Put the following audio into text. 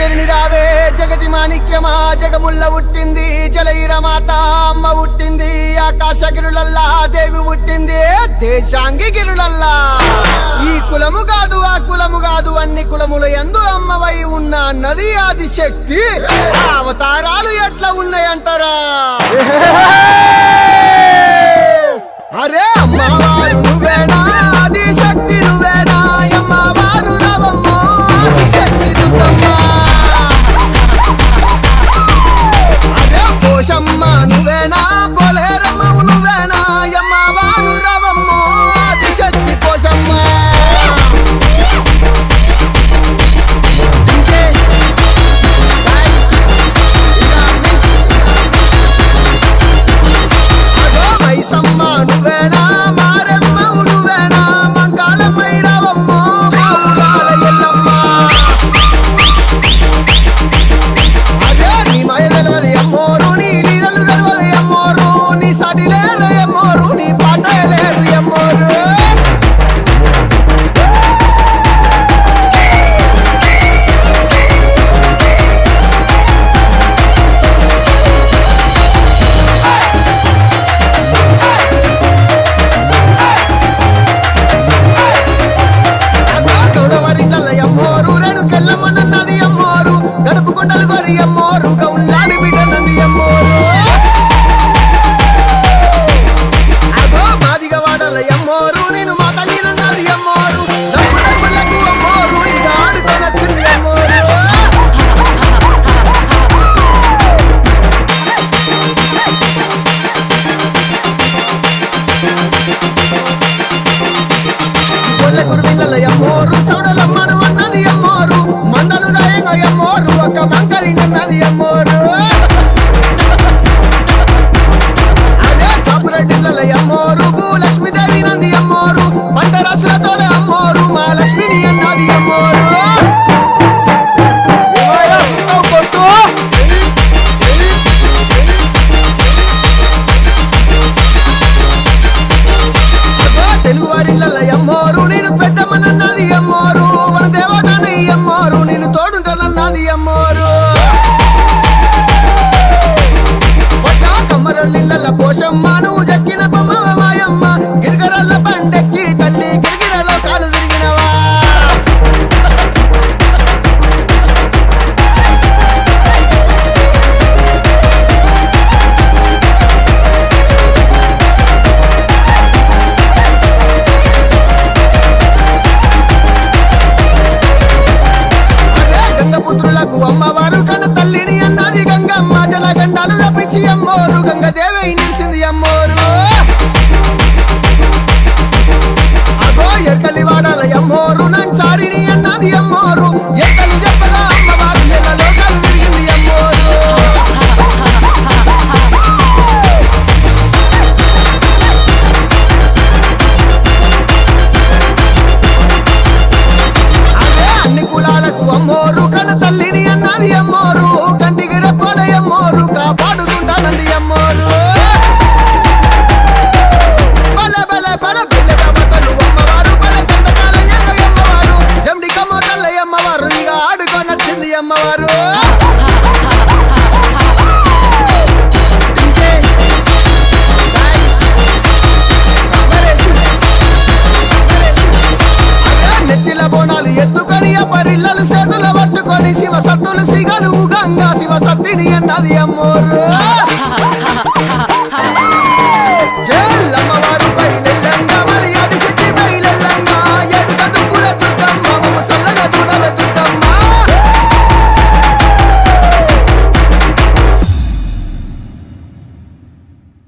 జరిని రావే జగతి మాణిక్యమా జగముల్ల ఉట్టింది జలయిర మాత అమ్మ ఉట్టింది ఆకాశ గిరులల్లా దేవి ఉట్టింది దేశాంగి గిరులల్లా. ఈ కులము కాదు ఆ కులము కాదు అన్ని కులముల ఎందు అమ్మవై ఉన్న నది ఆది శక్తి అవతారాలు ఎట్లా ఉన్నాయంటారా? నడుపుకుండలు గోరి అమ్మోరు. గౌల్లాడి బిడ్డ నంది అమ్మోరు. అమ్మోరు సౌడలమ్మ Oh! అమ్మో గంగ దేవై నిలిచింది అమ్మో. అయ్య పరిల్లలు చేతుల పట్టుకొని శివ సత్తులు సిగలు గంగా శివ సత్తిని అన్నది అమ్మోరు